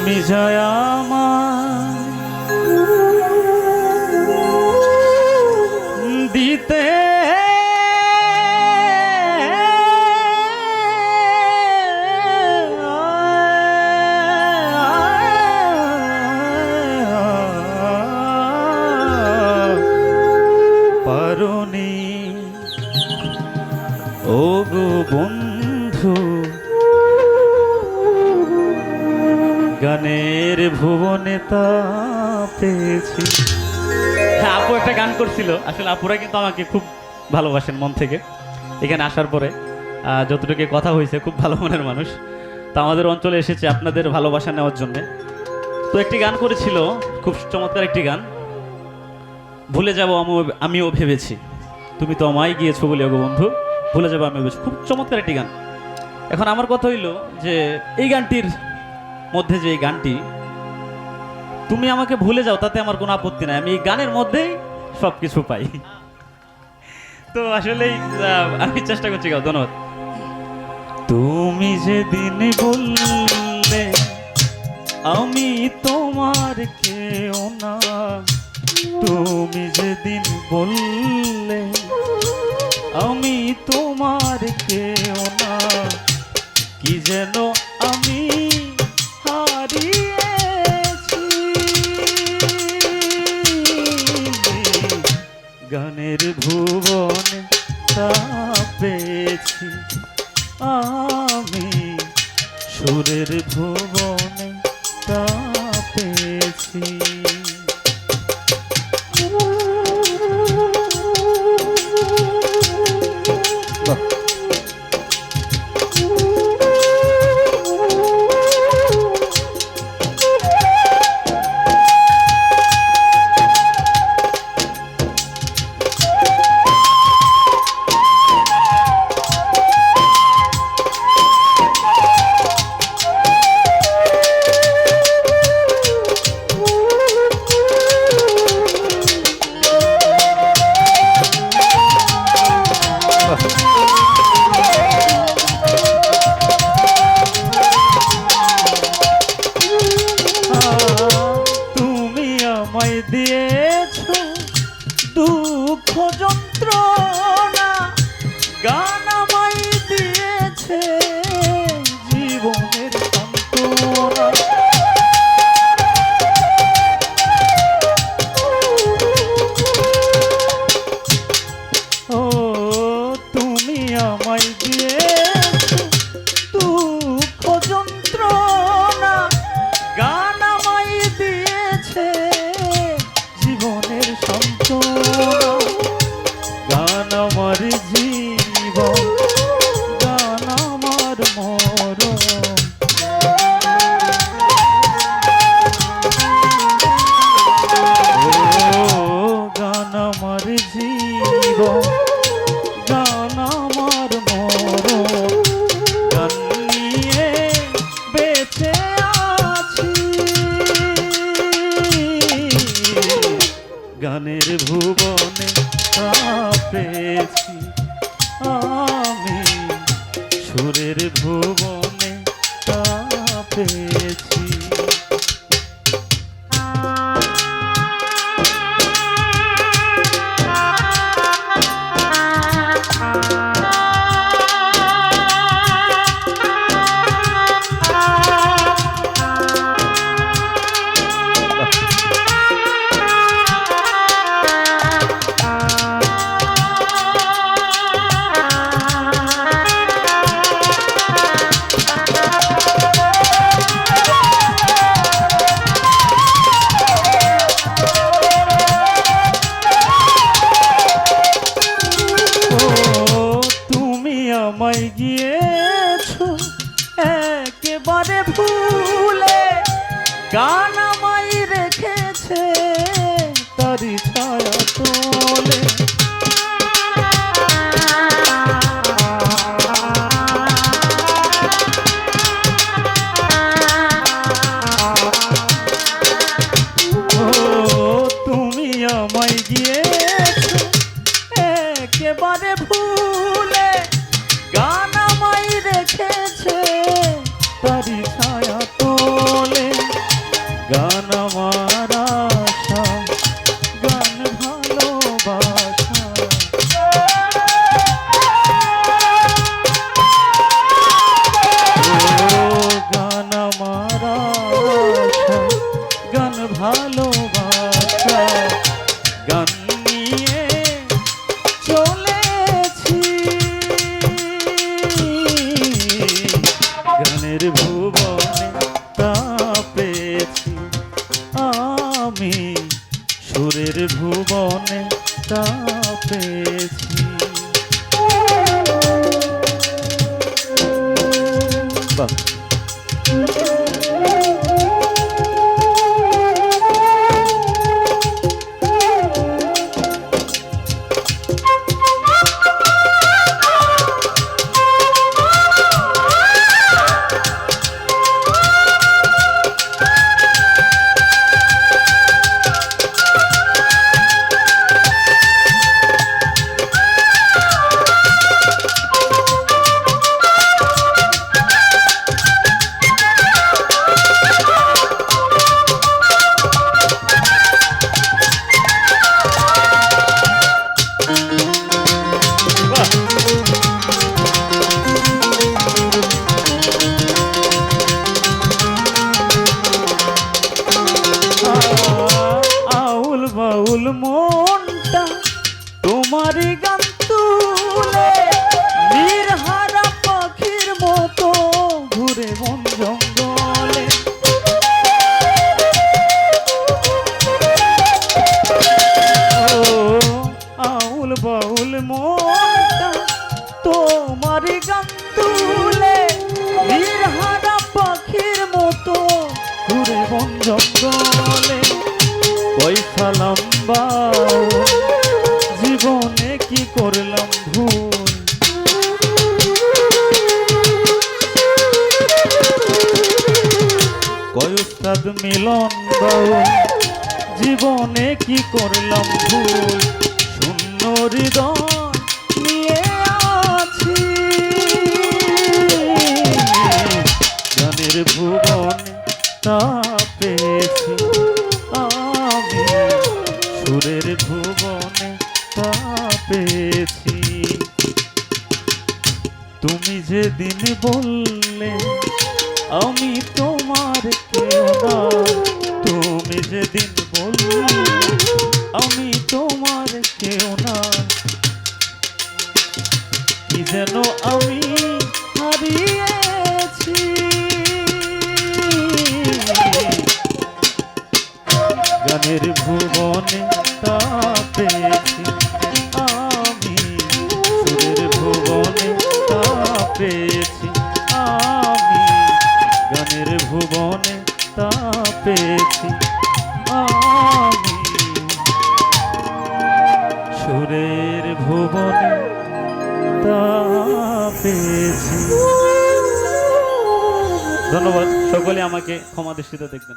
তুমি যায় আমার পেয়েছি। হ্যাঁ আপু একটা গান করছিল। আসলে আপুরা কিন্তু আমাকে খুব ভালোবাসেন মন থেকে। এখানে আসার পরে যতটুকু কথা হয়েছে, খুব ভালো মনের মানুষ। তো আমাদের অঞ্চলে এসেছে আপনাদের ভালোবাসা নেওয়ার জন্য। তো একটি গান করেছিল, খুব চমৎকার একটি গান। ভুলে যাব আমিও ভেবেছি। তুমি তো আমায় গিয়েছো বলে গো বন্ধু। ভুলে যাব আমিও ভেবেছি। খুব চমৎকার একটি গান। এখন আমার কথা হইল যে, এই গানটির মধ্যে যে এই গানটি তুমি আমাকে ভুলে যাও, তাতে আমার কোনো আপত্তি নাই। আমি এই গানের মধ্যেই সব কিছু পাই। তো আসলেই আমি চেষ্টা করছি গাও, ধন্যবাদ। তুমি যেদিন বললে, আমি তোমার কেউ না। তুমি যেদিন বললে, আমি তোমার কেউ না। কি যেন সুরের ভুবনে দিয়েছ দুঃখ যন্ত্রণা পেয়েছি। আমি সুরের ভুবনে গান আমি সুরের ভুবনে তাপেছি বাহ। গান পাখির মতো ঘুরে জঙ্গলে। ও, আউল বাউল মনটা তোমারই গান তুলে পাখির মতো ঘুরে বন জঙ্গলে। কয়স্তাদ মিলন বাউল জীবনে কি করলাম ভুল? শূন্য হৃদয় নিয়ে আছি। গানের ভুবনে তা পেয়েছি আমি। সুরের ভুবনে তা পেয়েছি। তুমি যেদিন বললে, আমি তা পেয়েছি আমি। সুরের ভুবনে তা পেয়েছি। ধন্যবাদ সকলে আমাকে ক্ষমা দৃষ্টিতে দেখবেন।